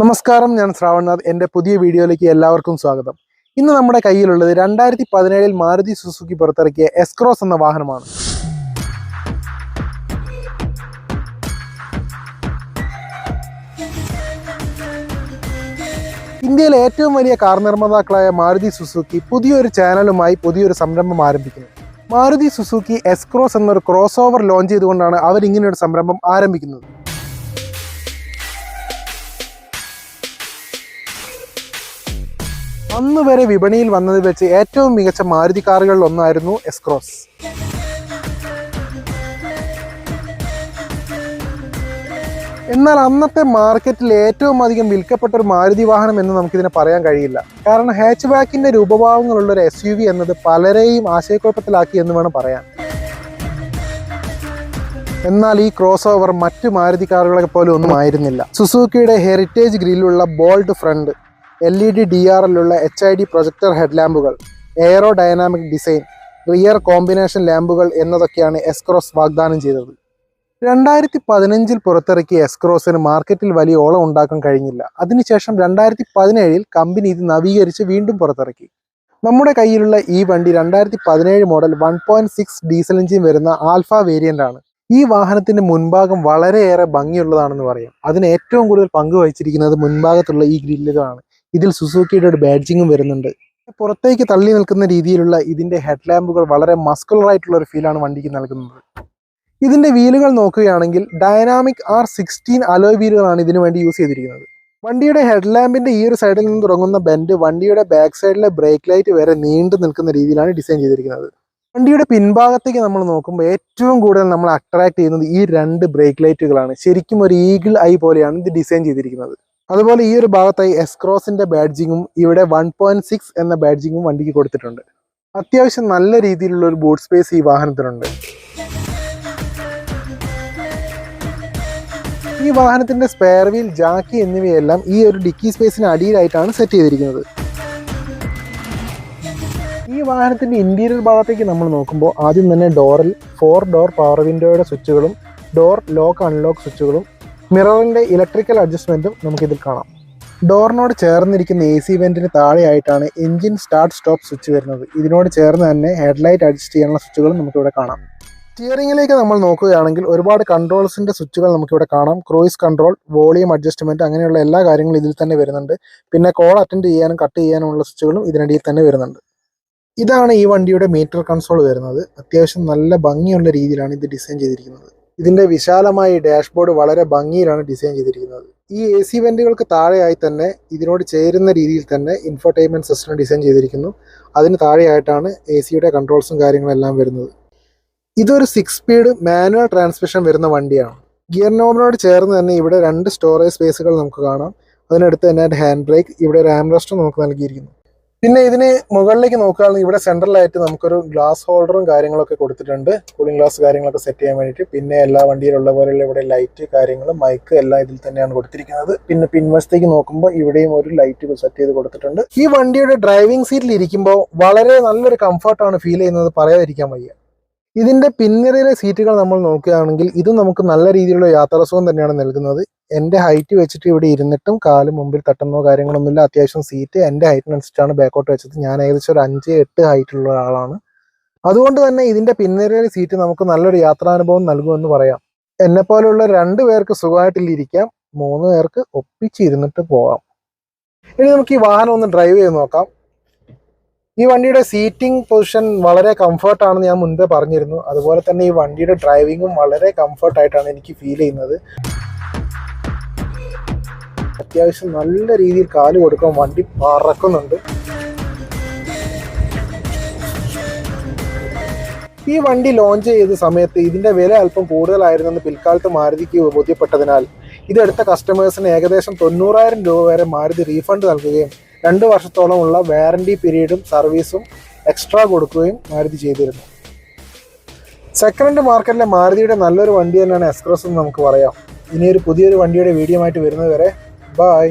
നമസ്കാരം ഞാൻ ശ്രാവൺനാഥ്. എന്റെ പുതിയ വീഡിയോയിലേക്ക് എല്ലാവർക്കും സ്വാഗതം. ഇന്ന് നമ്മുടെ കയ്യിലുള്ളത് രണ്ടായിരത്തി പതിനേഴിൽ മാരുതി സുസുക്കി പുറത്തിറക്കിയ എസ്ക്രോസ് എന്ന വാഹനമാണ്. ഇന്ത്യയിലെ ഏറ്റവും വലിയ കാർ നിർമ്മാതാക്കളായ മാരുതി സുസുക്കി പുതിയൊരു ചാനലുമായി പുതിയൊരു സംരംഭം ആരംഭിക്കുന്നു. മാരുതി സുസുക്കി എസ്ക്രോസ് എന്നൊരു ക്രോസ് ഓവർ ലോഞ്ച് ചെയ്തുകൊണ്ടാണ് അവർ ഇങ്ങനെയൊരു സംരംഭം ആരംഭിക്കുന്നത്. അന്ന് വരെ വിപണിയിൽ വന്നത് വെച്ച് ഏറ്റവും മികച്ച മാരുതി കാറുകളിൽ ഒന്നായിരുന്നു എസ്ക്രോസ് എന്നാൽ അന്നത്തെ മാർക്കറ്റിൽ ഏറ്റവും അധികം വിൽക്കപ്പെട്ട ഒരു മാരുതി വാഹനം എന്ന് നമുക്കിതിനെ പറയാൻ കഴിയില്ല. കാരണം ഹാച്ച് ബാക്കിന്റെ രൂപഭാവങ്ങളുള്ള ഒരു എസ് യു വി എന്നത് പലരെയും ആശയക്കുഴപ്പത്തിലാക്കി എന്ന് വേണം പറയാൻ. എന്നാൽ ഈ ക്രോസ് ഓവർ മറ്റു മാരുതി കാറുകളെ പോലെ ഒന്നും ആയിരുന്നില്ല. സുസൂക്കിയുടെ heritage ഗ്രില്ലുള്ള bold front L E D D R എല്ലുള്ള H I D projector head ലാമ്പുകൾ aero dynamic design rear combination ലാമ്പുകൾ എന്നതൊക്കെയാണ് എസ്ക്രോസ് വാഗ്ദാനം ചെയ്തത്. രണ്ടായിരത്തി പതിനഞ്ചിൽ പുറത്തിറക്കിയ എസ്ക്രോസിന് മാർക്കറ്റിൽ വലിയ ഓളം ഉണ്ടാക്കാൻ കഴിഞ്ഞില്ല. അതിനുശേഷം രണ്ടായിരത്തി പതിനേഴിൽ കമ്പനി ഇത് നവീകരിച്ച് വീണ്ടും പുറത്തിറക്കി. നമ്മുടെ കയ്യിലുള്ള ഈ വണ്ടി രണ്ടായിരത്തി പതിനേഴ് model one point six diesel engine വരുന്ന ആൽഫ വേരിയന്റ് ആണ്. ഈ വാഹനത്തിന്റെ മുൻഭാഗം വളരെയേറെ ഭംഗിയുള്ളതാണെന്ന് പറയാം. അതിന് ഏറ്റവും കൂടുതൽ പങ്കുവഹിച്ചിരിക്കുന്നത് മുൻഭാഗത്തുള്ള ഈ ഗ്രില്ലുകളാണ്. ഇതിൽ സുസൂക്കിയുടെ ഒരു ബാഡ്ജിങ്ങും വരുന്നുണ്ട്. പുറത്തേക്ക് തള്ളി നിൽക്കുന്ന രീതിയിലുള്ള ഇതിന്റെ ഹെഡ്ലാമ്പുകൾ വളരെ മസ്കുലർ ആയിട്ടുള്ള ഒരു ഫീലാണ് വണ്ടിക്ക് നൽകുന്നത്. ഇതിന്റെ വീലുകൾ നോക്കുകയാണെങ്കിൽ ഡയനാമിക് ആർ സിക്സ്റ്റീൻ അലോയ് വീലുകളാണ് ഇതിനു വേണ്ടി യൂസ് ചെയ്തിരിക്കുന്നത്. വണ്ടിയുടെ ഹെഡ് ലാമ്പിന്റെ ഈ ഒരു സൈഡിൽ നിന്ന് തുടങ്ങുന്ന ബെൻഡ് വണ്ടിയുടെ ബാക്ക് സൈഡിലെ ബ്രേക്ക് ലൈറ്റ് വരെ നീണ്ടു നിൽക്കുന്ന രീതിയിലാണ് ഡിസൈൻ ചെയ്തിരിക്കുന്നത്. വണ്ടിയുടെ പിൻഭാഗത്തേക്ക് നമ്മൾ നോക്കുമ്പോൾ ഏറ്റവും കൂടുതൽ നമ്മൾ അട്രാക്ട് ചെയ്യുന്നത് ഈ രണ്ട് ബ്രേക്ക് ലൈറ്റുകളാണ് ശരിക്കും ഒരു ഈഗിൾ ഐ പോലെയാണ് ഇത് ഡിസൈൻ ചെയ്തിരിക്കുന്നത്. അതുപോലെ ഈ ഒരു ഭാഗത്തായി എസ്ക്രോസിന്റെ ബാഡ്ജിങ്ങും ഇവിടെ വൺ പോയിന്റ് സിക്സ് എന്ന ബാഡ്ജിങ്ങും വണ്ടിക്ക് കൊടുത്തിട്ടുണ്ട്. അത്യാവശ്യം നല്ല രീതിയിലുള്ള ഒരു ബൂട്ട് സ്പേസ് ഈ വാഹനത്തിനുണ്ട്. ഈ വാഹനത്തിന്റെ സ്പെയർ വീൽ ജാക്കി എന്നിവയെല്ലാം ഈ ഒരു ഡിക്കി സ്പേസിന് അടിയിലായിട്ടാണ് സെറ്റ് ചെയ്തിരിക്കുന്നത്. ഈ വാഹനത്തിന്റെ ഇന്റീരിയർ ഭാഗത്തേക്ക് നമ്മൾ നോക്കുമ്പോൾ ആദ്യം തന്നെ ഡോറിൽ ഫോർ ഡോർ പവർ വിൻഡോയുടെ സ്വിച്ചുകളും ഡോർ ലോക്ക് അൺലോക്ക് സ്വിച്ചുകളും മിററിന്റെ ഇലക്ട്രിക്കൽ അഡ്ജസ്റ്റ്മെന്റും നമുക്കിതിൽ കാണാം. ഡോറിനോട് ചേർന്നിരിക്കുന്ന എ സി വെന്റിന് താഴെയായിട്ടാണ് എഞ്ചിൻ സ്റ്റാർട്ട് സ്റ്റോപ്പ് സ്വിച്ച് വരുന്നത്. ഇതിനോട് ചേർന്ന് തന്നെ ഹെഡ്ലൈറ്റ് അഡ്ജസ്റ്റ് ചെയ്യാനുള്ള സ്വിച്ചുകളും നമുക്കിവിടെ കാണാം. സ്റ്റിയറിംഗിലേക്ക് നമ്മൾ നോക്കുകയാണെങ്കിൽ ഒരുപാട് കൺട്രോൾസിന്റെ സ്വിച്ചുകൾ നമുക്കിവിടെ കാണാം. ക്രൂയിസ് കൺട്രോൾ വോളിയം അഡ്ജസ്റ്റ്മെന്റ് അങ്ങനെയുള്ള എല്ലാ കാര്യങ്ങളും ഇതിൽ തന്നെ വരുന്നുണ്ട്. പിന്നെ കോൾ അറ്റൻഡ് ചെയ്യാനും കട്ട് ചെയ്യാനുമുള്ള സ്വിച്ചുകളും ഇതിനിടയിൽ തന്നെ വരുന്നുണ്ട്. ഇതാണ് ഈ വണ്ടിയുടെ മീറ്റർ കൺസോൾ വരുന്നത്. അത്യാവശ്യം നല്ല ഭംഗിയുള്ള രീതിയിലാണ് ഇത് ഡിസൈൻ ചെയ്തിരിക്കുന്നത്. ഇതിന്റെ വിശാലമായ ഡാഷ്ബോർഡ് വളരെ ഭംഗിയിലാണ് ഡിസൈൻ ചെയ്തിരിക്കുന്നത്. ഈ എ സി വെന്റുകൾക്ക് താഴെയായി തന്നെ ഇതിനോട് ചേരുന്ന രീതിയിൽ തന്നെ ഇൻഫർടൈൻമെന്റ് സിസ്റ്റം ഡിസൈൻ ചെയ്തിരിക്കുന്നു. അതിന് താഴെയായിട്ടാണ് എ സിയുടെ കൺട്രോൾസും കാര്യങ്ങളെല്ലാം വരുന്നത്. ഇതൊരു സിക്സ് സ്പീഡ് മാനുവൽ ട്രാൻസ്മിഷൻ വരുന്ന വണ്ടിയാണ്. ഗിയർ നോബിനോട് ചേർന്ന് തന്നെ ഇവിടെ രണ്ട് സ്റ്റോറേജ് സ്പേസുകൾ നമുക്ക് കാണാം. അതിനടുത്ത് തന്നെ ഹാൻഡ് ബ്രേക്ക് ഇവിടെ ഒരു ആംബ്രസ്റ്റും നമുക്ക് നൽകിയിരിക്കുന്നു. പിന്നെ ഇതിന് മുകളിലേക്ക് നോക്കുകയാണെങ്കിൽ ഇവിടെ സെൻട്രലായിട്ട് നമുക്കൊരു ഗ്ലാസ് ഹോൾഡറും കാര്യങ്ങളൊക്കെ കൊടുത്തിട്ടുണ്ട്. കൂളിംഗ് ഗ്ലാസ് കാര്യങ്ങളൊക്കെ സെറ്റ് ചെയ്യാൻ വേണ്ടിയിട്ട്. പിന്നെ എല്ലാ വണ്ടിയിലുള്ള പോലെയുള്ള ഇവിടെ ലൈറ്റ് കാര്യങ്ങളും മൈക്ക് എല്ലാം ഇതിൽ തന്നെയാണ് കൊടുത്തിരിക്കുന്നത്. പിന്നെ പിൻവശത്തേക്ക് നോക്കുമ്പോൾ ഇവിടെയും ഒരു ലൈറ്റ് സെറ്റ് ചെയ്ത് കൊടുത്തിട്ടുണ്ട്. ഈ വണ്ടിയുടെ ഡ്രൈവിംഗ് സീറ്റിൽ ഇരിക്കുമ്പോൾ വളരെ നല്ലൊരു കംഫർട്ടാണ് ഫീൽ ചെയ്യുന്നത് പറയാതിരിക്കാൻ വയ്യ. ഇതിന്റെ പിൻനിരയിലെ സീറ്റുകൾ നമ്മൾ നോക്കുകയാണെങ്കിൽ ഇത് നമുക്ക് നല്ല രീതിയിലുള്ള യാത്രാസുഖം തന്നെയാണ് നൽകുന്നത്. എന്റെ ഹൈറ്റ് വെച്ചിട്ട് ഇവിടെ ഇരുന്നിട്ടും കാൽ മുമ്പിൽ തട്ടുന്നോ കാര്യങ്ങളൊന്നുമില്ല. അത്യാവശ്യം സീറ്റ് എന്റെ ഹൈറ്റിനനുസരിച്ചാണ് ബാക്കോട്ട് വെച്ചത്. ഞാൻ ഏകദേശം ഒരു അഞ്ച് എട്ട് ഹൈറ്റുള്ള ഒരാളാണ്. അതുകൊണ്ട് തന്നെ ഇതിന്റെ പിൻനിരയിലെ സീറ്റ് നമുക്ക് നല്ലൊരു യാത്രാനുഭവം നൽകുമെന്ന് പറയാം. എന്നെ പോലെയുള്ള രണ്ട് പേർക്ക് സുഖമായിട്ടില്ലിരിക്കാം മൂന്ന് പേർക്ക് ഒപ്പിച്ചിരുന്നിട്ട് പോകാം. ഇനി നമുക്ക് ഈ വാഹനം ഒന്ന് ഡ്രൈവ് ചെയ്ത് നോക്കാം. ഈ വണ്ടിയുടെ സീറ്റിംഗ് പൊസിഷൻ വളരെ കംഫർട്ടാണെന്ന് ഞാൻ മുൻപേ പറഞ്ഞിരുന്നു. അതുപോലെ തന്നെ ഈ വണ്ടിയുടെ ഡ്രൈവിങ്ങും വളരെ കംഫർട്ടായിട്ടാണ് എനിക്ക് ഫീൽ ചെയ്യുന്നത്. അത്യാവശ്യം നല്ല രീതിയിൽ കാൽ കൊടുക്കാൻ വണ്ടി പറക്കുന്നുണ്ട്. ഈ വണ്ടി ലോഞ്ച് ചെയ്ത സമയത്ത് ഇതിന്റെ വില അല്പം കൂടുതലായിരുന്നെന്ന് പിൽക്കാലത്ത് മാരുതിക്ക് ബോധ്യപ്പെട്ടതിനാൽ ഇതെടുത്ത കസ്റ്റമേഴ്സിന് ഏകദേശം തൊണ്ണൂറായിരം രൂപ വരെ മാരുതി റീഫണ്ട് നൽകുകയും രണ്ട് വർഷത്തോളമുള്ള വാറണ്ടി പീരീഡും സർവീസും എക്സ്ട്രാ കൊടുക്കുകയും മാരുതി ചെയ്തിരുന്നു. സെക്കൻഡ് മാർക്കറ്റിലെ മാരുതിയുടെ നല്ലൊരു വണ്ടി തന്നെയാണ് എക്സ്പ്രസ് എന്ന് നമുക്ക് പറയാം. ഇനിയൊരു പുതിയൊരു വണ്ടിയുടെ വീഡിയോ ആയിട്ട് വരുന്നത് വരെ ബായ്